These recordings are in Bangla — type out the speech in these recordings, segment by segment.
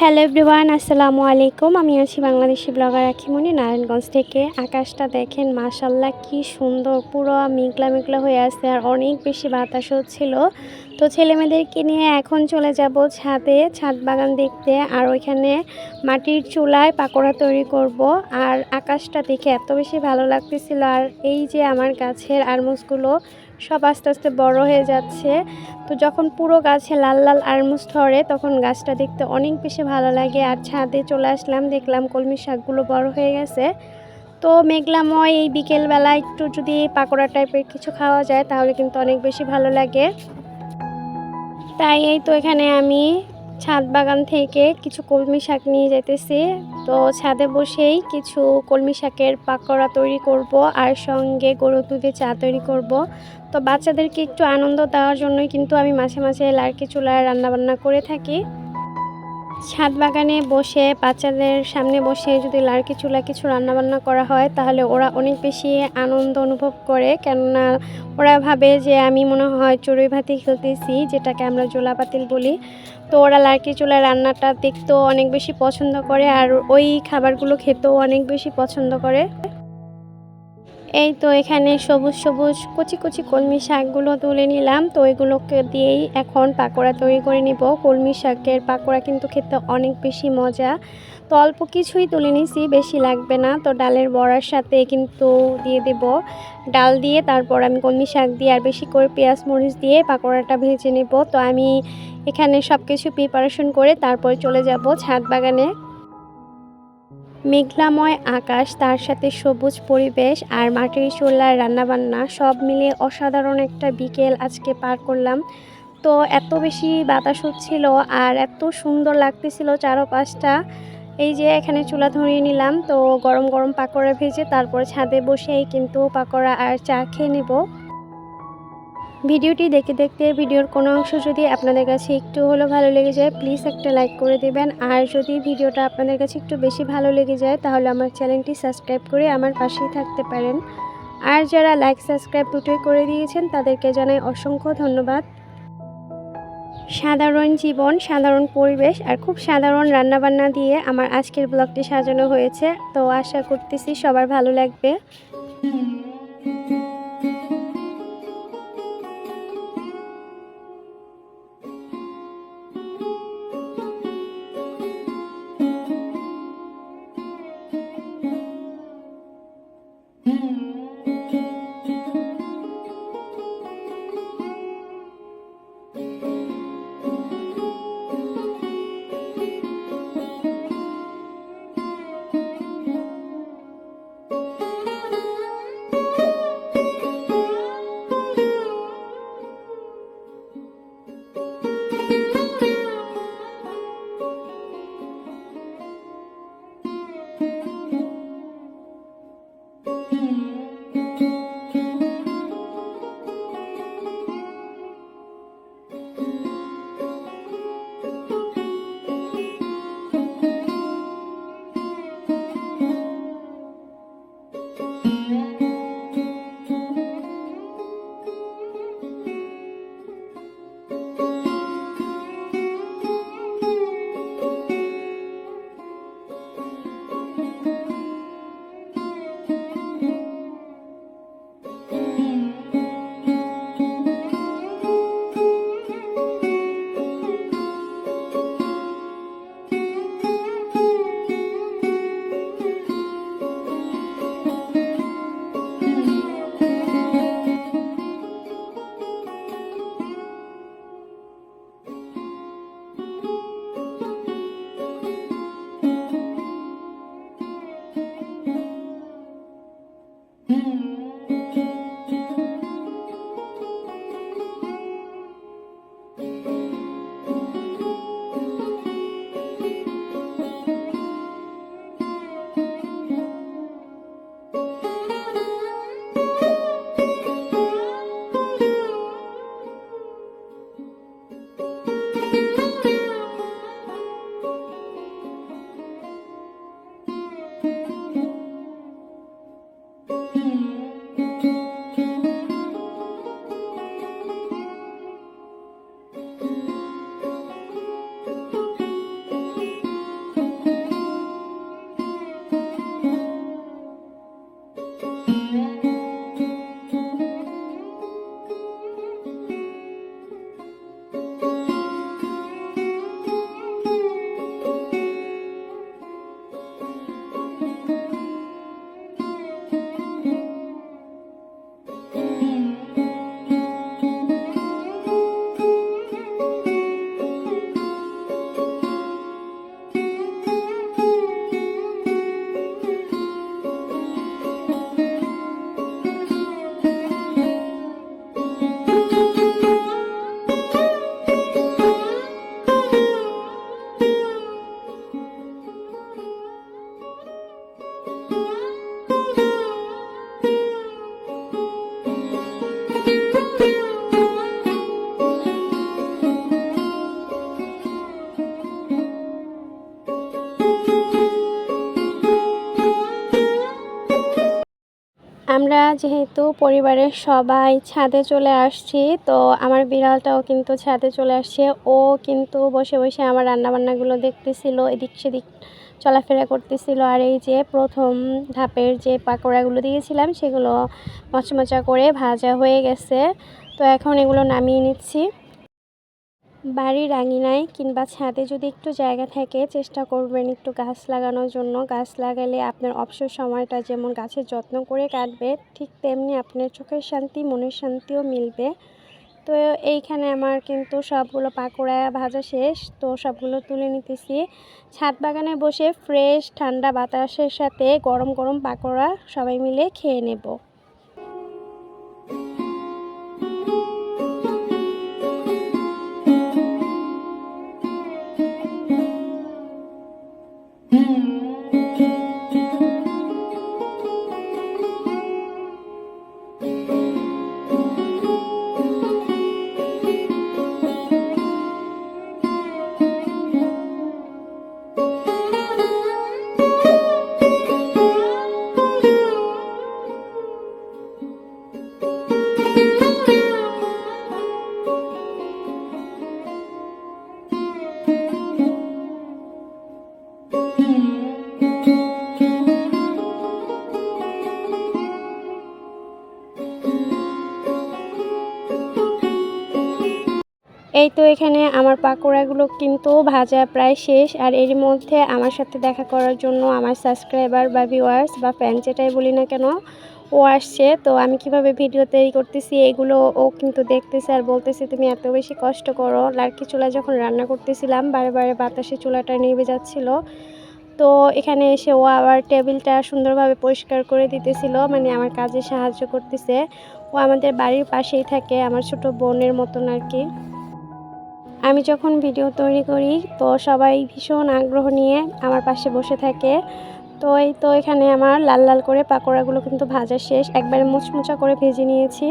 হ্যালো এভরিওয়ান আসসালামু আলাইকুম। আমি আছি বাংলাদেশি ব্লগার আখিমনি নারায়ণগঞ্জ থেকে। আকাশটা দেখেন মাশাল্লাহ কি সুন্দর, পুরো মেঘলা মেঘলা হয়ে আছে আর অনেক বেশি বাতাস হচ্ছিল। তো ছেলেমেয়েদেরকে নিয়ে এখন চলে যাব ছাদে, ছাদ বাগান দেখতে। আর ওইখানে মাটির চুলায় পাকোড়া তৈরি করব। আর আকাশটা দেখে এত বেশি ভালো লাগতেছিল। আর এই যে আমার গাছের আরমুজগুলো সব আস্তে আস্তে বড় হয়ে যাচ্ছে। তো যখন পুরো গাছে লাল লাল আরমুজ ধরে, তখন গাছটা দেখতে অনেক বেশি ভালো লাগে। আর ছাদে চলে আসলাম, দেখলাম কলমি শাকগুলো বড় হয়ে গেছে। তো মেঘলাময় এই বিকেলবেলা একটু যদি পাকোড়া টাইপের কিছু খাওয়া যায়, তাহলে কিন্তু অনেক বেশি ভালো লাগে। তাই এই তো এখানে আমি ছাদ বাগান থেকে কিছু কলমি শাক নিয়ে যেতেছি তো ছাদে বসেই কিছু কলমি শাকের পাকোড়া তৈরি করব আর সঙ্গে গরু দুধে চা তৈরি করব। তো বাচ্চাদেরকে একটু আনন্দ দেওয়ার জন্যই কিন্তু আমি মাঝে মাঝে লাড়কি চুলায় রান্নাবান্না করে থাকি। ছাদ বাগানে বসে, বাচ্চাদের সামনে বসে যদি লাড়কি চুলা কিছু রান্নাবান্না করা হয়, তাহলে ওরা অনেক বেশি আনন্দ অনুভব করে। কেননা ওরা ভাবে যে, আমি মনে হয় চড়ুই ভাতি খেলতেছি, যেটাকে আমরা জোলা পাতিল বলি। তো ওরা লাড়কি চুলা রান্নাটা দেখতেও অনেক বেশি পছন্দ করে, আর ওই খাবারগুলো খেতেও অনেক বেশি পছন্দ করে। এই তো এখানে সবুজ সবুজ কচি কচি কলমি শাকগুলো তুলে নিলাম। তো এগুলোকে দিয়েই এখন পাকোড়া তৈরি করে নিব। কলমি শাকের পাকোড়া কিন্তু খেতে অনেক বেশি মজা। তো অল্প কিছুই তুলে নিছি, বেশি লাগবে না। তো ডালের বড়ার সাথে কিন্তু দিয়ে দেব। ডাল দিয়ে তারপর আমি কলমি শাক দিয়ে আর বেশি করে পেঁয়াজ, মরিচ দিয়ে পাকোড়াটা ভেজে নেব। তো আমি এখানে সব কিছু প্রিপারেশন করে তারপর চলে যাব ছাদ বাগানে। মেঘলাময় আকাশ, তার সাথে সবুজ পরিবেশ আর মাটির চুলার রান্নাবান্না সব মিলিয়ে অসাধারণ একটা বিকেল আজকে পার করলাম। তো এত বেশি বাতাস হচ্ছিল আর এত সুন্দর লাগতেছিল চারপাশটা। এই যে এখানে চুলা ধরিয়ে নিলাম, তো গরম গরম পাকোড়া ভেজে তারপর ছাদে বসেই কিন্তু পাকোড়া আর চা খেয়ে নেব। ভিডিওটি দেখতে দেখতে ভিডিওর কোনো অংশ যদি আপনাদের কাছে একটু হলেও ভালো লেগে যায় প্লিজ একটা লাইক করে দেবেন। আর যদি ভিডিওটা আপনাদের কাছে একটু বেশি ভালো লেগে যায়, তাহলে আমার চ্যানেলটি সাবস্ক্রাইব করে আমার পাশেই থাকতে পারেন। আর যারা লাইক সাবস্ক্রাইব দুটোই করে দিয়েছেন, তাদেরকে জানাই অসংখ্য ধন্যবাদ। সাধারণ জীবন, সাধারণ পরিবেশ আর খুব সাধারণ রান্নাবান্না দিয়ে আমার আজকের ব্লগটি সাজানো হয়েছে। তো আশা করতেছি সবার ভালো লাগবে। Hmm. যেহেতু পরিবারের সবাই ছাদে চলে আসছি, তো আমার বিড়ালটাও কিন্তু ছাদে চলে আসছে। ও কিন্তু বসে বসে আমার রান্নাবান্নাগুলো দেখতেছিল, এদিক সেদিক চলাফেরা করতেছিল। আর এই যে প্রথম ধাপের যে পাকোড়াগুলো দিয়েছিলাম, সেগুলো মচমচা করে ভাজা হয়ে গেছে। তো এখন এগুলো নামিয়ে নিচ্ছি। বাড়ির আঙিনায় কিংবা ছাদে যদি একটু জায়গা থাকে, চেষ্টা করবেন একটু গাছ লাগানোর জন্য। গাছ লাগালে আপনার অবসর সময়টা যেমন গাছের যত্ন করে কাটবে, ঠিক তেমনি আপনার চোখের শান্তি, মনের শান্তিও মিলবে। তো এইখানে আমার কিন্তু সবগুলো পাকোড়া ভাজা শেষ, তো সবগুলো তুলে নিতেছি। ছাদ বাগানে বসে ফ্রেশ ঠান্ডা বাতাসের সাথে গরম গরম পাকোড়া সবাই মিলে খেয়ে নেব। এই তো এখানে আমার পাকোড়াগুলো কিন্তু ভাজা প্রায় শেষ, আর এর মধ্যে আমার সাথে দেখা করার জন্য আমার সাবস্ক্রাইবার বা ভিউয়ার্স বা ফ্যান যেটাই বলি না কেন, ও আসছে। তো আমি কীভাবে ভিডিও তৈরি করতেছি এগুলো ও কিন্তু দেখতেছে আর বলতেছে, তুমি এত বেশি কষ্ট করো। লার্কি চুলা যখন রান্না করতেছিলাম, বারে বারে বাতাসে চুলাটা নিভে যাচ্ছিল। তো এখানে এসে ও আবার টেবিলটা সুন্দরভাবে পরিষ্কার করে দিতেছিল মানে আমার কাজে সাহায্য করতেছে। ও আমাদের বাড়ির পাশেই থাকে, আমার ছোট বোনের মতন আর কি। আমি যখন ভিডিও তৈরি করি, তো সবাই ভীষণ আগ্রহ নিয়ে আমার পাশে বসে থাকে। তো এই তো এখানে আমার লাল লাল করে পাকোড়াগুলো কিন্তু ভাজা শেষ। একবারে মুচমুচা করে ভেজে নিয়েছি।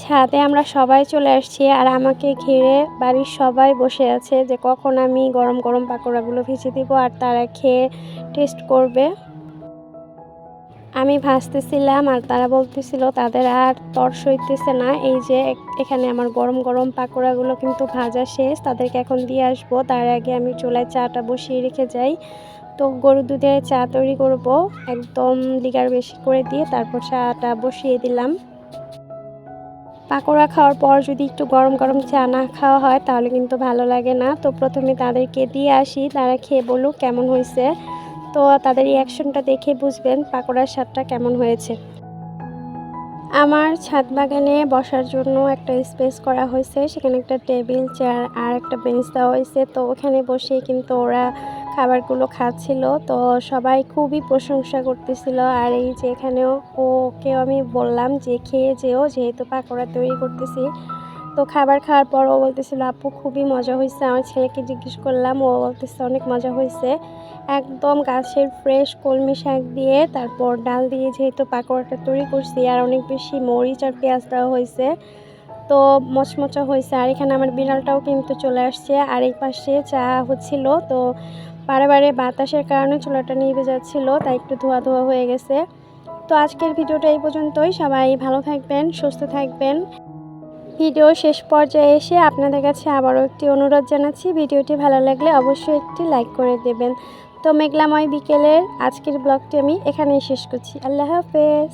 ছাদে আমরা সবাই চলে আসছি আর আমাকে ঘিরে বাড়ির সবাই বসে আছে যে কখন আমি গরম গরম পাকোড়াগুলো ভেজে দিব আর তারা খেয়ে টেস্ট করবে। আমি ভাজতেছিলাম আর তারা বলতেছিল, তাদের আর তর সইতেছে না। এই যে এখানে আমার গরম গরম পাকোড়াগুলো কিন্তু ভাজা শেষ। তাদেরকে এখন দিয়ে আসব। তার আগে আমি চুলায় চাটা বসিয়ে রেখে যাই। তো গরু দুধে চা তৈরি করব, একদম লিগার বেশি করে দিয়ে তারপর চাটা বসিয়ে দিলাম। পাকোড়া খাওয়ার পর যদি একটু গরম গরম চা না খাওয়া হয়, তাহলে কিন্তু ভালো লাগে না। তো প্রথমে তাদেরকে দিয়ে আসি। তারা খেয়ে বলুক কেমন হয়েছে। তো তাদের রিয়াকশনটা দেখে বুঝবেন পাকোড়ার স্বাদটা কেমন হয়েছে। আমার ছাদ বাগানে বসার জন্য একটা স্পেস করা হয়েছে, সেখানে একটা টেবিল চেয়ার আর একটা বেঞ্চ দেওয়া হয়েছে। তো ওখানে বসে কিন্তু ওরা খাবারগুলো খাচ্ছিল। তো সবাই খুবই প্রশংসা করতেছিল। আর এই যে এখানেও ওকেও আমি বললাম যে খেয়ে যেও, যেহেতু পাকোড়া তৈরি করতেছি। তো খাবার খাওয়ার পর ও বলতেছিল, আপু, খুবই মজা হয়েছে। আমার ছেলেকে জিজ্ঞেস করলাম, ও বলতেছে, অনেক মজা হয়েছে। একদম গাছের ফ্রেশ কলমি শাক দিয়ে তারপর ডাল দিয়ে যেহেতু পাকোড়াটা তৈরি করছি, আর অনেক বেশি মরিচ আর পেঁয়াজ দেওয়া হয়েছে, তো মচমচা হয়েছে। আর এখানে আমার বিড়ালটাও কিন্তু চলে আসছে। আর এই পাশে চা হচ্ছিল, তো বারে বারে বাতাসের কারণে চুলাটা নিভে যাচ্ছিল, তাই একটু ধোয়া ধোয়া হয়ে গেছে। তো আজকের ভিডিওটা এই পর্যন্তই। সবাই ভালো থাকবেন, সুস্থ থাকবেন। ভিডিও শেষ পর্যায়ে এসে আপনাদের কাছে আবারও একটি অনুরোধ জানাচ্ছি, ভিডিওটি ভালো লাগলে অবশ্যই একটি লাইক করে দেবেন। তো মেঘলাময় বিকেলের আজকের ব্লগটি আমি এখানেই শেষ করছি। আল্লাহ হাফেজ।